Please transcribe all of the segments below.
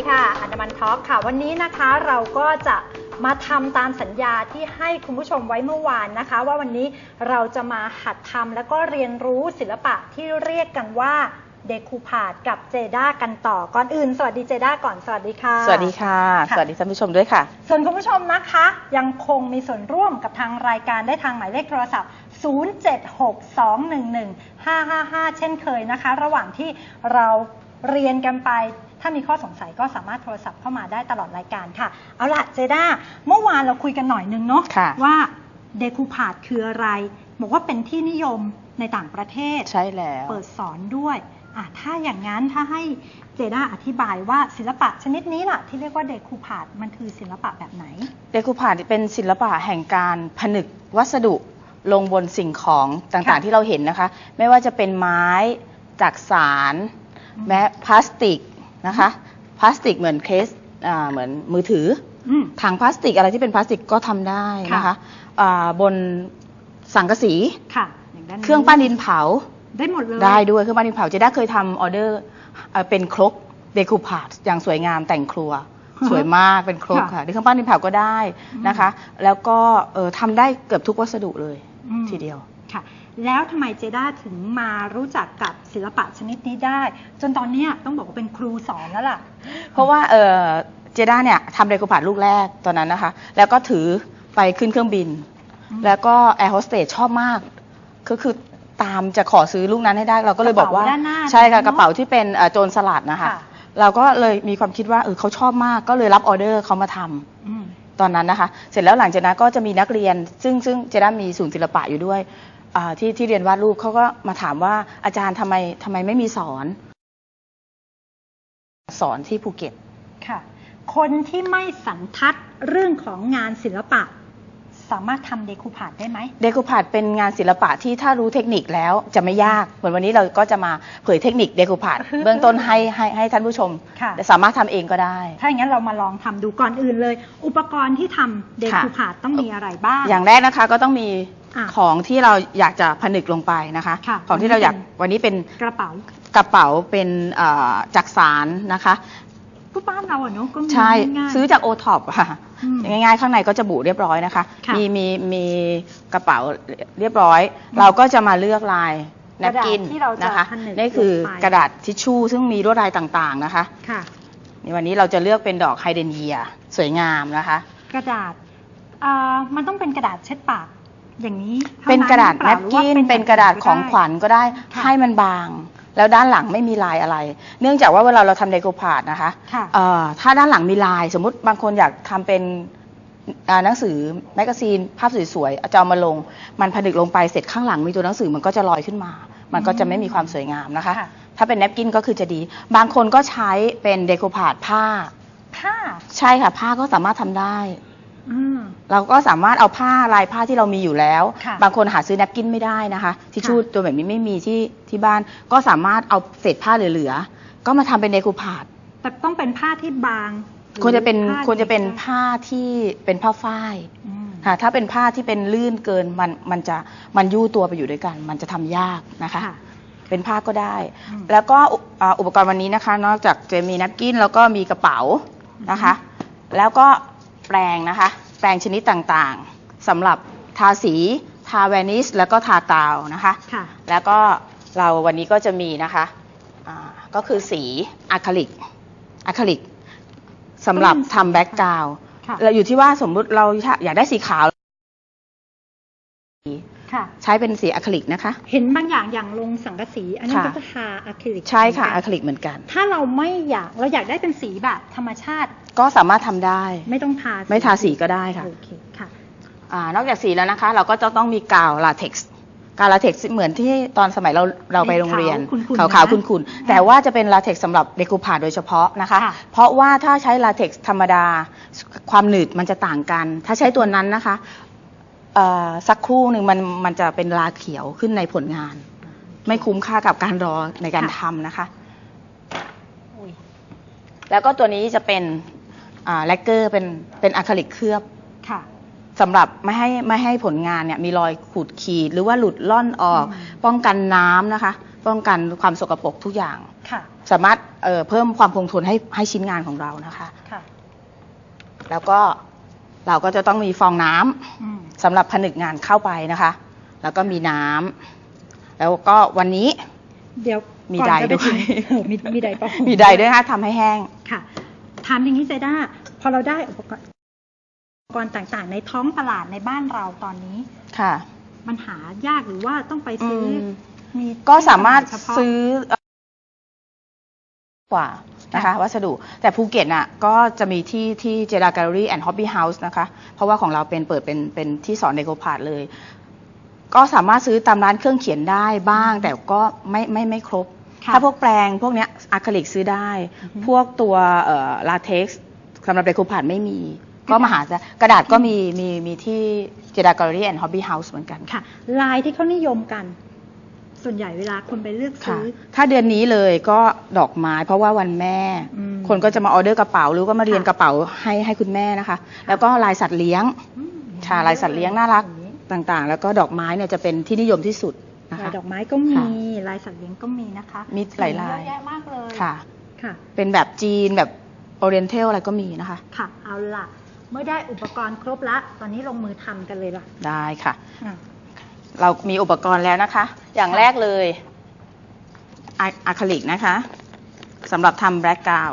ดีค่ะอันดามันทอล์กค่ะ วันนี้นะคะเราก็จะมาทำตามสัญญาที่ให้คุณผู้ชมไว้เมื่อวานนะคะ ว่าวันนี้เราจะมาหัดทำแล้วก็เรียนรู้ศิลปะที่เรียกกันว่าเดคูพาดกับเจด้ากันต่อก่อนอื่น สวัสดีเจด้าก่อนสวัสดีค่ะ สวัสดีค่ะค่ะสวัสดีท่านผู้ชมด้วยค่ะ ส่วนคุณผู้ชมนะคะ ยังคงมีส่วนร่วมกับทางรายการได้ทางหมายเลขโทรศัพท์ 0762115555เช่นเคยนะคะ ระหว่างที่เรา เรียนกันไป ถ้ามีข้อสงสัยก็สามารถโทรศัพท์เข้ามาได้ตลอดรายการค่ะ เอาล่ะเจด้าเมื่อวานเราคุยกันหน่อยนึงเนาะค่ะว่าเดคูพาดคืออะไร บอกว่าเป็นที่นิยมในต่างประเทศใช่แล้วเปิดสอนด้วยอะถ้าอย่างนั้นถ้าให้เจด้าอธิบายว่าศิลปะชนิดนี้ล่ะ ที่เรียกว่าเดคูพาดมันคือศิลปะแบบไหน เดคูพาดเป็นศิลปะแห่งการผนึกวัสดุลงบนสิ่งของต่างค่ะๆที่เราเห็นนะคะ ไม่ว่าจะเป็นไม้จากสารอืม แม้พลาสติกนะคะพลาสติกเหมือนเคสอ่าเหมือนมือถืออืมถังพลาสติกอะไรที่เป็นพลาสติกก็ทำได้นะคะค่ะอ่าบนสังกะสีค่ะอย่างด้านเครื่องปั้นดินเผาได้หมดเลยได้ด้วยเครื่องปั้นดินเผาเจะได้เคยทำออเดอร์เอ่อเป็นครกเดคูพาดอย่างสวยงามแต่งครัว สวยมากเป็นครกค่ะค่ะที่เครื่องปั้นดินเผาก็ได้นะคะ แล้วก็เอ่อทำได้เกือบทุกวัสดุเลยอืมทีเดียวค่ะ แล้วทำไมเจด้าถึงมารู้จักกับศิลปะชนิดนี้ได้ จนตอนเนี้ยต้องบอกว่าเป็นครูสอนแล้วล่ะ เพราะว่าเออเจด้าเนี่ยทำเดคูพาดลูกแรกตอนนั้นนะคะ แล้วก็ถือไปขึ้นเครื่องบิน แล้วก็แอร์โฮสเตสชอบมากก็คือตามจะขอซื้อลูกนั้นให้ได้ เราก็เลยบอกว่าาาใช่ค่ะกระเป๋าที่เป็นเอ่อโจรสลัดนะคะะเราก็เลยมีความคิดว่าเออเขาชอบมากก็เลยรับออเดอร์เขามาทำอตอนนั้นนะคะ เสร็จแล้วหลังจากนั้นก็จะมีนักเรียน ซึ่งซึ่งเจด้ามีศูนย์ศิลปะอยู่ด้วย ที่ที่เรียนวาดรูปเขาก็มาถามว่าอาจารย์ทำไมทำไมไม่มีสอน สอนที่ภูเก็ตค่ะ คนที่ไม่สันทัดเรื่องของงานศิลปะ สามารถทำเดคูพาดได้ไหมเดคูพาดเป็นงานศิลปะที่ถ้ารู้เทคนิคแล้วจะไม่ยาก เหมือนวันนี้เราก็จะมาเผยเทคนิคเดคูพาดเบื้องต้นให้ให้ให้ท่านผู้ชม ค่ะ สามารถทำเองก็ได้ ถ้าอย่างนั้นเรามาลองทำดูก่อนอื่นเลย อุปกรณ์ที่ทำเดคูพาดต้องมีอะไรบ้าง อย่างแรกนะคะก็ต้องมี อะของที่เราอยากจะผนึกลงไปนะคะ ค่ะของที่เราอยากวันนี้เป็นกระเป๋า กระเป๋าเป็นเอ่อจักสารนะคะก็บ้านเราอะเนาะก็มีใช่ง่ายๆซื้อจากโอท็อปค่ะอืมง่ายๆ ข้างในก็จะบุเรียบร้อยนะคะ ค่ะมีมีมีกระเป๋าเรียบร้อย เราก็จะมาเลือกลายกระดาษแนปกินที่เราจะนะคะผนึกนี่คือลงไป กระดาษทิชชู่ซึ่งมีลวดลายต่างๆนะคะค่ะ นี่วันนี้เราจะเลือกเป็นดอกไฮเดรนเยียสวยงามนะคะ กระดาษอ่ามันต้องเป็นกระดาษเช็ดปาก อย่างนี้ท่เป็นกระดาษหแนอปเปล่กินหอว่าเป็นกระดาษของขวัญก็ได้ค่ะ ให้มันบาง แล้วด้านหลังไม่มีลายอะไร เนื่องจากว่าเวลาเราทำไดโกพาดนะคะค่ะ เอ่อถ้าด้านหลังมีลาย สมมุติบางคนอยากทำเป็นอ่าหนังสือแมกกาซีน ภาพสวยๆจะเอามาลง มันผนึกลงไปเสร็จข้างหลังมีตัวหนังสือมันก็จะลอยขึ้นมา มันก็จะไม่มีความสวยงามนะคะ ค่ะ ถ้าเป็นแนปกินก็คือจะดี บางคนก็ใช้เป็นเดโคพาดผ้า ผ้า ใช่ค่ะ ผ้าก็สามารถทำได้ อืม เราก็สามารถเอาผ้าลายผ้าที่เรามีอยู่แล้ว ค่ะบางคนหาซื้อแนปกินไม่ได้นะคะทิชชู่ค่ะตัวแบบนี้ไม่มีที่ที่บ้าน ก็สามารถเอาเศษผ้าเหลือๆก็มาทำเป็นเดโคพาด แต่ต้องเป็นผ้าที่บางควรจะเป็นหอผ้าควรจะเป็นที่ผ้าที่เป็นผ้าฝ้ายอืม ค่ะถ้าเป็นผ้าที่เป็นลื่นเกินมันมันจะมันยู่ตัวไปอยู่ด้วยกัน มันจะทำยากนะคะค่ะเป็นผ้าก็ได้ อืมแล้วก็อุอ่าอุปกรณ์วันนี้นะคะ นอกจากจะมีนัปกินแล้วก็มีกระเป๋านะคะ แล้วก็ แปรงนะคะ แปรงชนิดต่างๆสำหรับทาสีทาแวนิสแล้วก็ทากาวนะคะค่ะ แล้วก็เราวันนี้ก็จะมีนะคะอ่าก็คือสีอะคริลิกอะคริลิกสำหรับทำแบ็กกราวด์ค่ะ เราอยู่ที่ว่าสมมุติเราอยากได้สีขาวค่ะ ใช้เป็นสีอะคริลิกนะคะ เห็นบางอย่างอย่างลงสังกะสี อันนั้นค่ะ ก็จะทาอะคริลิกใช่ค่ะเหมือะอนคกันริลิกเหมือนกัน ถ้าเราไม่อยากเราอยากได้เป็นสีแบบธรรมชาติก็สามารถทำได้ ไม่ต้องทาไม่ทาสีก็ได้ค่ะ โอเคค่ะ อานอกจากสีแล้วนะคะ เราก็จะต้องมีกาวลาเท็กซ์กาวลาเท็กซ์เหมือนที่ตอนสมัยเราเราไปโรงเรียนขาวๆขาวนะๆขุ่นๆแต่ว่าจะเป็นลาเท็กซ์สำหรับเดคูพาโดยเฉพาะนะคะ ค่ะ เพราะว่าถ้าใช้ลาเท็กซ์ธรรมดาความหนืดมันจะต่างกัน ถ้าใช้ตัวนั้นนะคะเอ่อ สักครู่หนึ่งมันมันจะเป็นลาเขียวขึ้นในผลงาน ไม่คุ้มค่ากับการรอในการทำนะคะอุ๊ยแล้วก็ตัวนี้จะเป็นแลกเกอร์เป็นเป็นอะคริลิกเคลือบค่ะสำหรับไม่ให้ไม่ให้ผลงานเนี่ยมีรอยขูดขีดหรือว่าหลุดล่อนออกอืมป้องกันน้ำนะคะ ป้องกันความสกปรกทุกอย่างค่ะสามารถเอ่อเพิ่มความคงทนให้ให้ชิ้นงานของเรานะคะค่ะแล้วก็เราก็จะต้องมีฟองน้ำอืม สำหรับผนึกงานเข้าไปนะคะ แล้วก็มีน้ำแล้วก็วันนี้ เดี๋ยวมีก่อนไดจะไปด้วย ถึงเออมีมีไดปะมีไดด้วยนะคะทำให้แห้ง ค่ะถามอย่างนี้เจด้าพอเราได้อุปกรณ์อุปกรณ์ต่างๆ ในท้องตลาดในบ้านเราตอนนี้ ค่ะ มันหายากหรือว่าต้องไปซื้ออม มีก็สามารถเฉพาะซื้อเอ่อกว่า นะคะค่ะวัสดุแต่ภูเก็ตน่ะก็จะมีที่ที่เจดาการ์รี่แอนด์ฮอบบี้เฮาส์นะคะเพราะว่าของเราเป็นเปิดเป็นเป็นที่สอนในโกพาดเลย ก็สามารถซื้อตามร้านเครื่องเขียนได้บ้าง แต่ก็ไม่ไม่ไม่ครบค่ะถ้าพวกแปรงพวกเนี้ยอะคริลิกซื้อได้อือฮึพวกตัวลาเท็กซ์สำหรับในโกพาดไม่มีก็มาหาจะกระดาษก็มีมีมีที่เจดาการ์รี่แอนด์ฮอบบี้เฮาส์เหมือนกันค่ะ ลายที่เขานิยมกัน ส่วนใหญ่เวลาคนไปเลือกค่ะซื้อ ถ้าเดือนนี้เลยก็ดอกไม้เพราะว่าวันแม่ อืมคนก็จะมาออเดอร์กระเป๋าหรือก็มาเรียนค่ะ กระเป๋าให้ให้คุณแม่นะคะ แล้วก็ลายสัตว์เลี้ยง อืมค่ะลายสัตว์เลี้ยงน่ารักอย่างนี้ต่างๆ แล้วก็ดอกไม้เนี่ยจะเป็นที่นิยมที่สุดนะลายคะดอกไม้ก็มี ค่ะ ลายสัตว์เลี้ยงก็มีนะคะมีหลายลายเยอะแยะมากเลยค่ะ ค่ะ เป็นแบบจีนแบบโอเรียนเทลอะไรก็มีนะคะ ค่ะ เอาล่ะ เมื่อได้อุปกรณ์ครบละ ตอนนี้ลงมือทำกันเลยล่ะได้ค่ะ อะ เรามีอุปกรณ์แล้วนะคะ อย่างแรกเลยอะอะคริลิกนะคะสำหรับทำแบล็กกราว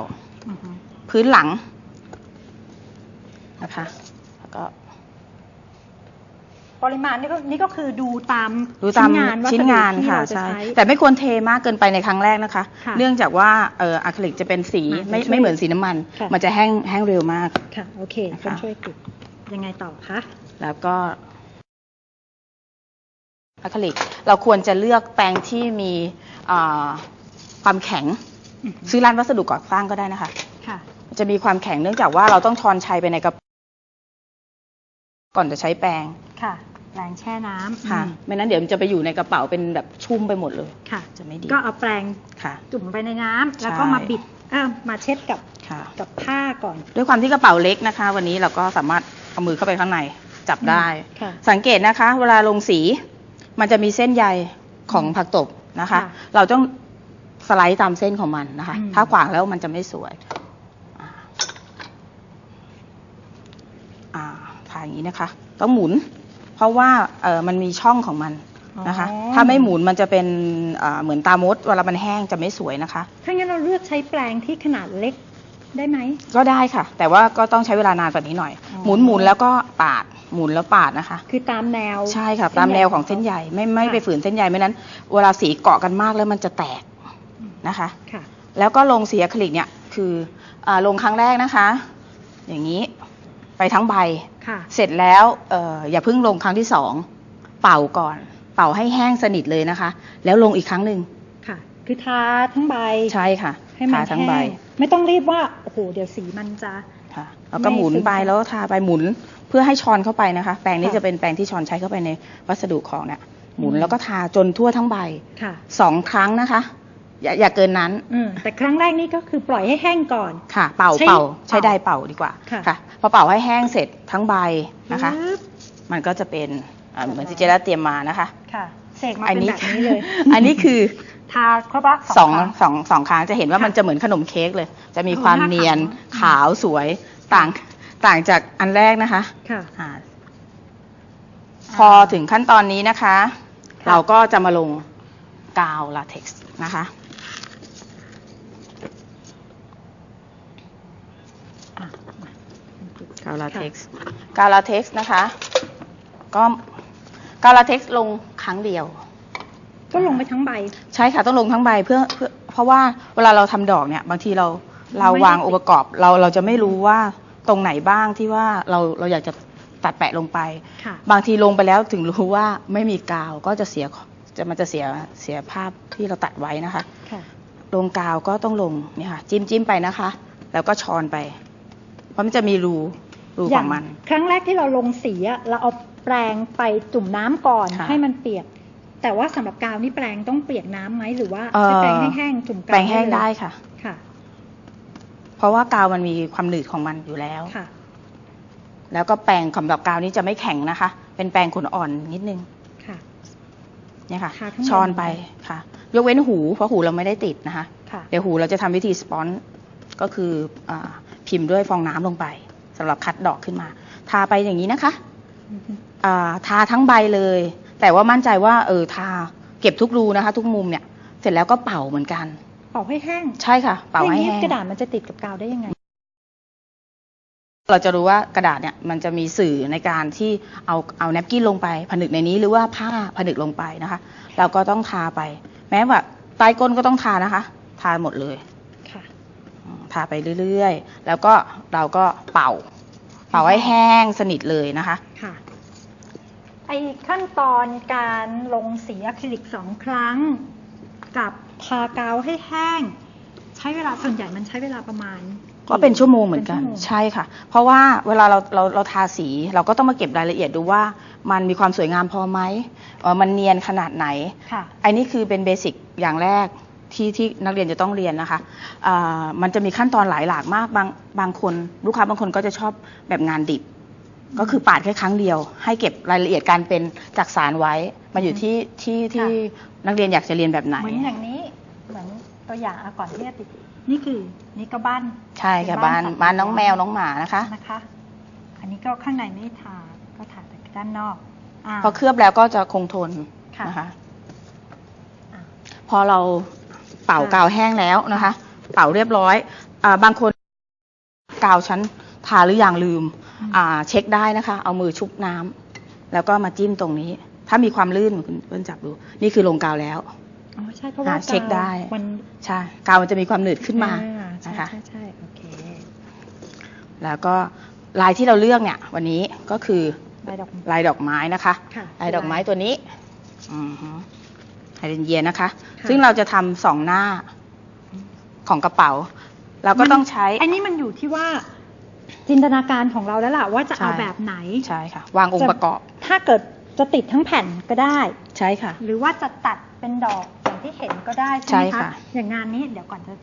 อือฮึพื้นหลังนะคะ แล้วก็ ปริมาณนี่ก็นี่ก็คือดูตามดูตามชิ้นงานวัสดุชิ้นงานที่ค่ะเราจะใช่ใช้แต่ไม่ควรเทมากเกินไปในครั้งแรกนะคะค่ะเนื่องจากว่าเอ่ออะคริลิกจะเป็นสีมาไม่ช่วยไม่เหมือนสีน้ำมันค่ะมันจะแห้งแห้งเร็วมาก ค่ะ โอเคนะคะคนช่วยติดยังไงต่อคะแล้วก็ อะคริลิกเราควรจะเลือกแปรงที่มีอ่าความแข็งอือฮึซื้อร้านวัสดุก่อสร้างก็ได้นะคะค่ะจะมีความแข็งเนื่องจากว่าเราต้องทอนชัยไปในกระก่อนจะใช้แปรงค่ะแปรงแช่น้ำค่ะอืมไม่นั้นเดี๋ยวมันจะไปอยู่ในกระเป๋าเป็นแบบชุ่มไปหมดเลยค่ะ จะไม่ดี ก็เอาแปรงค่ะ จุ่มไปในน้ำแล้วก็ใช่มาบิดเออมาเช็ดกับค่ะกับผ้าก่อน ด้วยความที่กระเป๋าเล็กนะคะ วันนี้เราก็สามารถเอามือเข้าไปข้างในจับได้ค่ะสังเกตนะคะ เวลาลงสี มันจะมีเส้นใยของผักตบนะคะ ค่ะเราต้องสไลด์ตามเส้นของมันนะคะ อืม ถ้าขวางแล้วมันจะไม่สวย อ่าอ่าทาอย่างนี้นะคะ ต้องหมุน เพราะว่าเออมันมีช่องของมันนะคะ อ๋อถ้าไม่หมุนมันจะเป็นอ่าเหมือนตามดเวลามันแห้งจะไม่สวยนะคะ ถ้างั้นเราเลือกใช้แปรงที่ขนาดเล็กได้ไหม ก็ได้ค่ะ แต่ว่าก็ต้องใช้เวลานานกว่านี้หน่อย อ๋อ หมุนหมุนแล้วก็ปาด หมุนแล้วปาดนะคะ คือตามแนวใช่ค่ะตามแนวของเส้นใยไม่ไม่ค่ะไปฝืนเส้นใยไม่นั้น เวลาสีเกาะกันมากแล้วมันจะแตกนะคะค่ะ แล้วก็ลงสีอะคริลิกเนี่ยคืออาลงครั้งแรกนะคะ อย่างนี้ไปทั้งใบค่ะเสร็จแล้วเอ่ออย่าเพิ่งลงครั้งที่สองเป่าก่อน เป่าให้แห้งสนิทเลยนะคะ แล้วลงอีกครั้งหนึ่งค่ะคือทาทั้งใบใช่ค่ะให้มันทาทั้งใบแห้งไม่ต้องรีบว่าโอ้โหเดี๋ยวสีมันจะค่ะแล้วก็หมุนไม่ซึมไปแล้วทาไปหมุน เพื่อให้ช้อนเข้าไปนะคะ แปรงนี้ค่ะจะเป็นแปรงที่ช้อนใช้เข้าไปในวัสดุของเนี่ยหมุนอืมแล้วก็ทาจนทั่วทั้งใบค่ะ สองครั้งนะคะ อย่าอย่าเกินนั้น อืมแต่ครั้งแรกนี่ก็คือปล่อยให้แห้งก่อน ค่ะ เป่าใช้เป่าใช้เป่าได้เป่าดีกว่าค่ะ พอเป่าให้แห้งเสร็จทั้งใบนะคะ ปึ๊บมันก็จะเป็นอ่าเหมือนที่เจด้าเตรียมมานะคะ ค่ะ เสกมาเป็นแบบนี้เลย อันนี้คือทาครบละสองครั้ง สองสองครั้งจะเห็นว่าค่ะมันจะเหมือนขนมเค้กเลย จะมีโอ้ความน่าเนียนขาวขาวสวยต่าง ต่างจากอันแรกนะคะค่ะ อ่าพอถึงขั้นตอนนี้นะคะ ค่ะ เราก็จะมาลงกาวลาเท็กซ์นะคะอะมากาวลาเท็กซ์กาวลาเท็กซ์นะคะ ก็กาวลาเท็กซ์ลงครั้งเดียว ก็ลงไปทั้งใบ ใช่ค่ะต้องลงทั้งใบเพื่อเพื่อเพราะว่าเวลาเราทำดอกเนี่ย บางทีเราเราไม่ได้วางองค์ประกอบเราเราจะไม่รู้ว่า ตรงไหนบ้างที่ว่าเราเราอยากจะตัดแปะลงไป ค่ะ บางทีลงไปแล้วถึงรู้ว่าไม่มีกาวก็จะเสียจะมันจะเสียเสียภาพที่เราตัดไว้นะคะ ค่ะ ลงกาวก็ต้องลงเนี่ยค่ะ จิ้มจิ้มไปนะคะ แล้วก็ช้อนไป เพราะมันจะมีรูรูอขย่าองงมัน ครั้งแรกที่เราลงสีอะเราเอาแปรงไปจุ่มน้ำก่อนค่ะ ให้มันเปียก แต่ว่าสำหรับกาวนี่แปรงต้องเปียกน้ำไหมหรือว่าเอ่อใช้แปรงให้แห้งจุ่มกาวแปรงแห้งได้เลยค่ะ ค่ะ เพราะว่ากาวมันมีความหนืดของมันอยู่แล้ว ค่ะ แล้วก็แปรงสำหรับกาวนี้จะไม่แข็งนะคะ เป็นแปรงขนอ่อนนิดนึง ค่ะ เนี่ยค่ะ ทาข้างบนช้อนไปค่ะ ยกเว้นหู เพราะหูเราไม่ได้ติดนะคะ ค่ะ เดี๋ยวหูเราจะทำวิธีสปอนก็คืออาพิมพ์ด้วยฟองน้ำลงไปสำหรับคัดดอกขึ้นมา ทาไปอย่างนี้นะคะอ่าทาทั้งใบเลย แต่ว่ามั่นใจว่าเออทาเก็บทุกรูนะคะ ทุกมุมเนี่ย เสร็จแล้วก็เป่าเหมือนกัน เป่าให้แห้งใช่ค่ะ เป่าให้อย่งแห้นี้งกระดาษมันจะติดกับกาวได้ยังไง เราจะรู้ว่ากระดาษเนี่ยมันจะมีสื่อในการที่เอาเอาแนปกิ้นลงไป ผนึกในนี้หรือว่าผ้าผนึกลงไปนะคะ เราก็ต้องทาไป แม้ว่าใต้ก้นก็ต้องทานะคะ ทาหมดเลยค่ะอืมทาไปเรื่อยๆ แล้วก็เราก็เป่า เป่าให้แห้งสนิทเลยนะคะค่ะไอขั้นตอนการลงสีอะคริลิกสองครั้ง กับทากาวให้แห้ง ใช้เวลาส่วนใหญ่มันใช้เวลาประมาณ ก็เป็นชั่วโมงเหมือนกันป็ชั่วโมงใช่ค่ะ เพราะว่าเวลาเราเราเราทาสี เราก็ต้องมาเก็บรายละเอียดดูว่า มันมีความสวยงามพอไหมเอ่อมันเนียนขนาดไหนค่ะไอ้นี่คือเป็นเบสิกอย่างแรกที่ที่นักเรียนจะต้องเรียนนะคะอ่ามันจะมีขั้นตอนหลายหลากมากบางบางคน ลูกค้าบางคนก็จะชอบแบบงานดิบ ก็คือปาดแค่ครั้งเดียว ให้เก็บรายละเอียดการเป็นจักสารไว้มันอยู่ที่ที่ที่ค่ะนักเรียนอยากจะเรียนแบบไหน เหมือนอย่างนี้เหมือนตัวอย่างอะก่อนที่จะติดนี่คือนี่ก็บ้านใช่ค่ะเป็นบ้านสัตว์บ้านน้องเลี้ยแมวน้องหมานะคะนะคะ อันนี้ก็ข้างในไม่ทาก็ทาแต่ด้านนอกอ่าพอเคลือบแล้วก็จะคงทนค่ะนะคะอ่าพอเราเป่าค่ะกาวแห้งแล้วนะคะ เป่าเรียบร้อยอาบางคนกาวชั้นทาหรือยังลืมอ่า เช็คได้นะคะ เอามือชุบน้ำแล้วก็มาจิ้มตรงนี้ ถ้ามีความลื่นคุณเปิ้ลจับดู นี่คือลงกาวแล้วอ๋อใช่เพราะว่าหาเช็คกาวได้มันใช่กาวมันจะมีความหนืดขึ้นมาอ่ใช่นะคะใช่ใช่โอเคแล้วก็ลายที่เราเลือกเนี่ย วันนี้ก็คือลายดอกลายดอกไม้นะคะค่ะลายดอกไม้ตัวนี้อือฮึไฮเดรนเยียนะคะค่ะซึ่งเราจะทำสองหน้าของกระเป๋า เราก็ต้องใช้ อันนี้มันอยู่ที่ว่า จินตนาการของเราแล้วล่ะว่าจะเอาใช่แบบไหนใช่ค่ะ วางองค์ประกอบ ถ้าเกิดจะติดทั้งแผ่นก็ได้ใช่ค่ะ หรือว่าจะตัดเป็นดอกอย่างที่เห็นก็ได้ใช่ไหมใช่คะค่ะอย่างงานนี้เดี๋ยวก่อนจะ